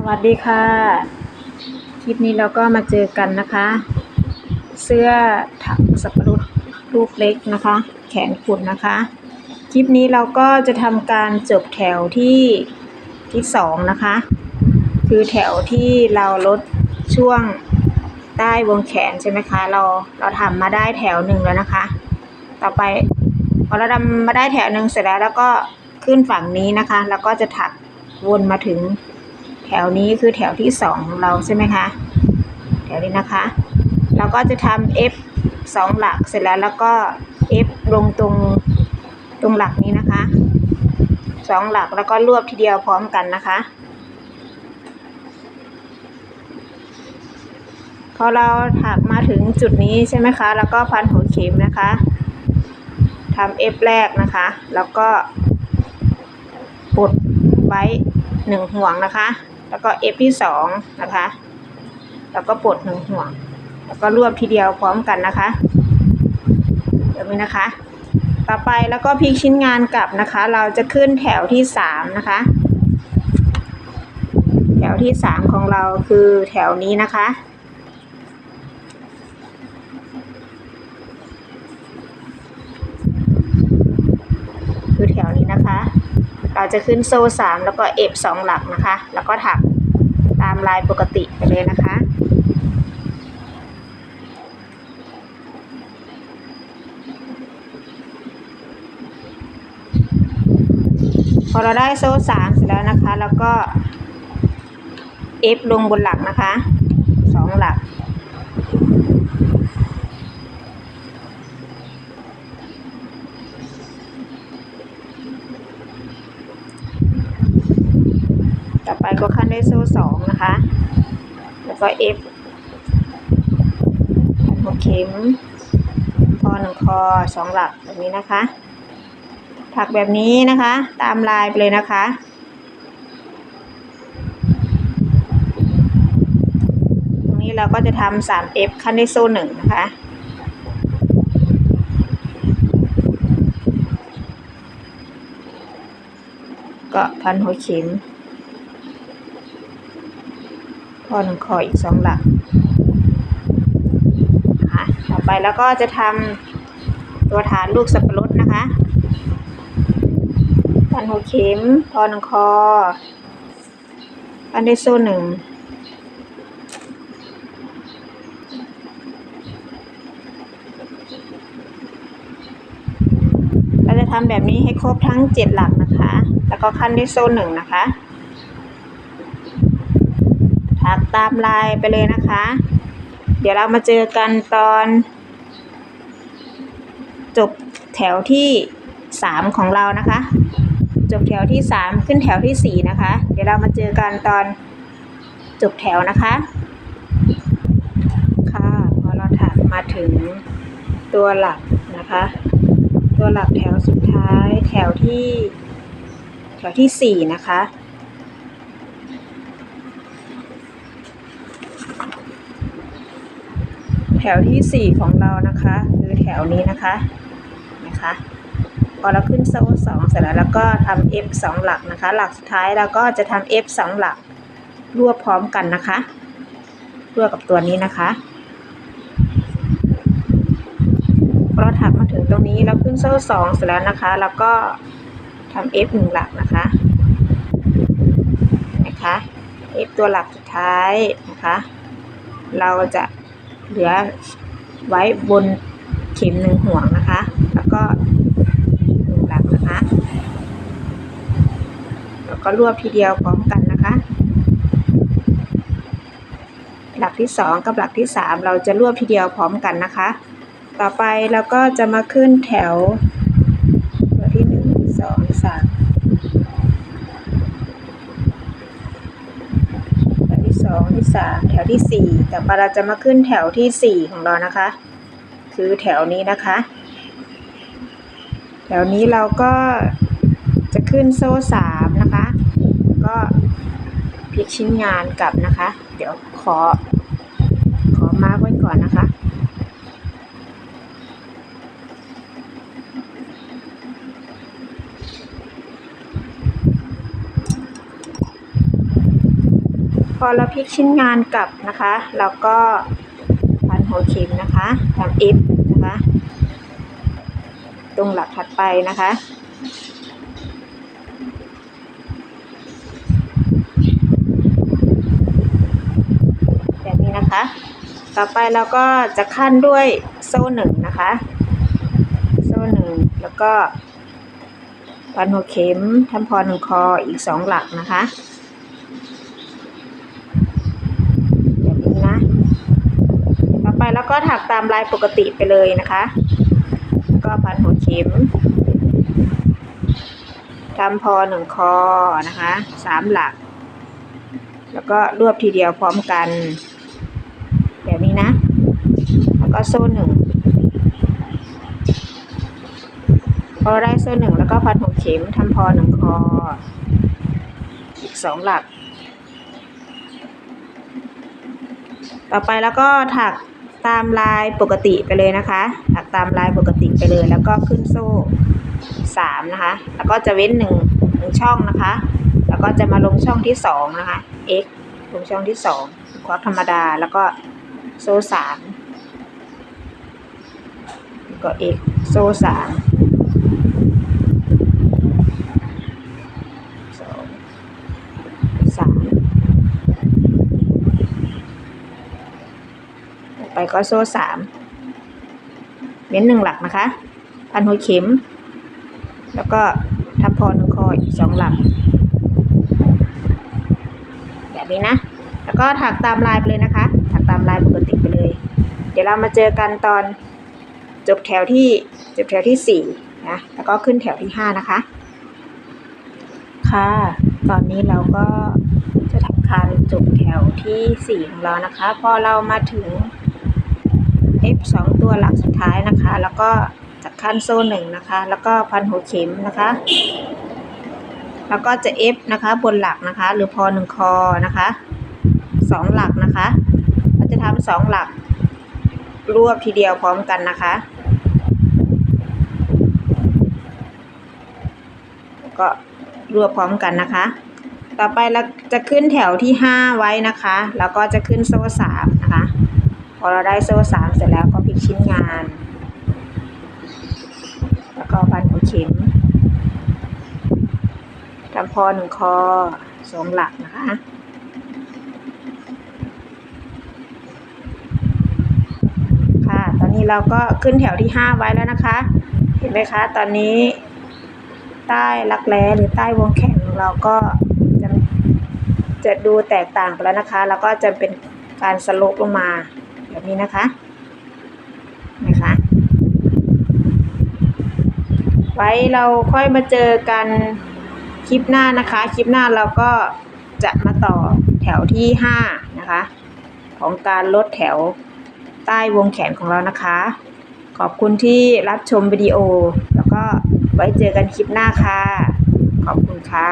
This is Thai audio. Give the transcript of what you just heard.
สวัสดีค่ะ คลิปนี้เราก็มาเจอกันนะคะ เสื้อถักสับปะรดลูกเล็กนะคะ แขนกุดนะคะ คลิปนี้เราก็จะทำการจบแถวที่ที่สองนะคะ คือแถวที่เราลดช่วงใต้วงแขนใช่ไหมคะ เราเราทำมาได้แถวหนึ่งแล้วนะคะ ต่อไปพอเราทำมาได้แถวหนึ่งเสร็จแล้ว แล้วก็ขึ้นฝั่งนี้นะคะ แล้วก็จะถักวนมาถึง แถวนี้คือแถวที่สองเราใช่ไหมคะ แถวนี้นะคะ เราก็จะทำ F สองหลักเสร็จแล้วแล้วก็ F ลงตรงตรงหลักนี้นะคะสองหลักแล้วก็รวบทีเดียวพร้อมกันนะคะพอเราถักมาถึงจุดนี้ใช่ไหมคะ แล้วก็พันหัวเข็มนะคะทำ F แรกนะคะ แล้วก็ปลดไว้หนึ่งห่วงนะคะ แล้วก็ F ที่สองนะคะ แล้วก็ปลดหนึ่งห่วง แล้วก็รวบทีเดียวพร้อมกันนะคะแบบนี้นะคะ ต่อไปแล้วก็พลิกชิ้นงานกลับนะคะ เราจะขึ้นแถวที่สามนะคะ แถวที่สามของเราคือแถวนี้นะคะคือแถวนี้นะคะ เราจะขึ้นโซ่สามแล้วก็เอฟสองหลักนะคะ แล้วก็ถักตามลายปกติไปเลยนะคะพอเราได้โซ่สามเสร็จแล้วนะคะ แล้วก็เอฟลงบนหลักนะคะสองหลัก ต่อ ไปก็ขั้นด้วยโซ่สองนะคะ แล้วก็เอฟพันหัวเข็มพอหนึ่งคอสองหลักแบบนี้นะคะ ถักแบบนี้นะคะ ตามลายไปเลยนะคะตรงนี้เราก็จะทำสามเอฟขั้นด้วยโซ่หนึ่งนะคะ ก็พันหัวเข็ม พอหนึ่งคออีกสองหลักค่ะต่อไปแล้วก็จะทำตัวฐานลูกสับปะรดนะคะพันหัวเข็ม พอหนึ่งคอพันด้วยโซ่หนึ่งเราจะทำแบบนี้ให้ครบทั้งเจ็ดหลักนะคะ แล้วก็ขั้นด้วยโซ่หนึ่งนะคะ ถักตามลายไปเลยนะคะ เดี๋ยวเรามาเจอกันตอน จบแถวที่สามของเรานะคะ จบแถวที่สามขึ้นแถวที่สี่นะคะ เดี๋ยวเรามาเจอกันตอนจบแถวนะคะ ค่ะพอเราถักมาถึงตัวหลักนะคะ ตัวหลักแถวสุดท้ายแถวที่แถวที่สี่นะคะ ถวที่สี่ของเรานะคะคือแถวนี้นะคะนะคะพอเราขึ้นโซ่สองเสร็จแล้วแล้วก็ทำ F สองหลักนะคะ หลักสุดท้ายเราก็จะทำ F สองหลักรวบพร้อมกันนะคะรวบกับตัวนี้นะคะพอเราถักมาถึงตรงนี้เราขึ้นโซ่สองเสร็จแล้วนะคะ แล้วก็ทำ F หนึ่งหลักนะคะนะคะ F ตัวหลักสุดท้ายนะคะ เราจะ เหลือไว้บนเข็มหนึ่งห่วงนะคะ แล้วก็หนึ่งหลักนะคะ แล้วก็รวบทีเดียวพร้อมกันนะคะ หลักที่สองกับหลักที่สามเราจะรวบทีเดียวพร้อมกันนะคะ ต่อไปเราก็จะมาขึ้นแถวตัวที่หนึ่งสองสามแถวที่ส องที่สามแถวที่สี่แต่ปเราจะมาขึ้นแถวที่สี่ของเรานะคะ คือแถวนี้นะคะ แถวนี้เราก็จะขึ้นโซ่สามนะคะ ก็พลิกชิ้นงานกลับนะคะ เดี๋ยวขอ ขอมาร์กไว้ก่อนนะคะ อเราพลิกชิ้นงานกลับนะคะแล้วก็พันหัวเข็มนะคะทำ F นะคะ ตรงหลักถัดไปนะคะแบบนี้นะคะ ต่อไปเราก็จะขั้นด้วยโซ่หนึ่งนะคะ โซ่หนึ่งแล้วก็พันหัวเข็มทำพอหนึ่งคออีกสองหลักนะคะ แบบนี้นะ ต่อไป แล้วก็ถักตามลายปกติไปเลยนะคะ ก็พันหัวเข็มทำพอหนึ่งคอนะคะสามหลัก แล้วก็รวบทีเดียวพร้อมกัน แบบนี้นะ แล้วก็โซ่หนึ่งพอได้โซ่หนึ่งแล้วก็พันหัวเข็มทำพอหนึ่งคอ อีกสองหลัก ต่อไปแล้วก็ถัก ตามลายปกติไปเลยนะคะถักตามลายปกติไปเลย แล้วก็ขึ้นโซ่สามนะคะ แล้วก็จะเว้นหนึ่งหนึ่งช่องนะคะ แล้วก็จะมาลงช่องที่สองนะคะ x ลงช่องที่สองควักธรรมดาแล้วก็โซ่สามก็ x โซ่สามสองสามต่อไป ก็โซ่สามเว้นหนึ่งหลักนะคะ พันหัวเข็ม แล้วก็ทับพอหนึ่งคออีกสองหลัก แบบนี้นะ แล้วก็ถักตามลายไปเลยนะคะ ถักตามลายปกติไปเลย เดี๋ยวเรามาเจอกันตอนจบแถวที่จบแถวที่สี่นะแล้วก็ขึ้นแถวที่ห้านะคะ ค่ะ ตอนนี้เราก็จะทำการจบแถวที่สี่ของเรานะคะ พอเรามาถึง F สองตัวหลักสุดท้ายนะคะ แล้วก็จากขั้นโซ่หนึ่งนะคะ แล้วก็พันหัวเข็มนะคะ แล้วก็จะ F นะคะบนหลักนะคะ หรือพอหนึ่งคอนะคะสองหลักนะคะเราจะทำสองหลักรวบทีเดียวพร้อมกันนะคะก็รวบพร้อมกันนะคะ ต่อไปเราจะขึ้นแถวที่ห้าไว้นะคะ แล้วก็จะขึ้นโซ่สามนะคะ อเราได้โซ่สามเสร็จแล้วก็พลิกชิ้นงาน แล้วก็พันหัวเข็มทำพอหนึ่งคอสองหลักนะคะค่ะตอนนี้เราก็ขึ้นแถวที่ห้าไว้แล้วนะคะ เห็นไหมคะ ตอนนี้ ใต้รักแร้หรือใต้วงแขนของเราก็จะจะดูแตกต่างไปแล้วนะคะ แล้วก็จะเป็นการสโลปลงมา แบบนี้นะคะนะคะไว้เราค่อยมาเจอกันคลิปหน้านะคะ คลิปหน้าเราก็จะมาต่อแถวที่ห้านะคะ ของการลดแถวใต้วงแขนของเรานะคะ ขอบคุณที่รับชมวิดีโอ แล้วก็ไว้เจอกันคลิปหน้าค่ะ ขอบคุณค่ะ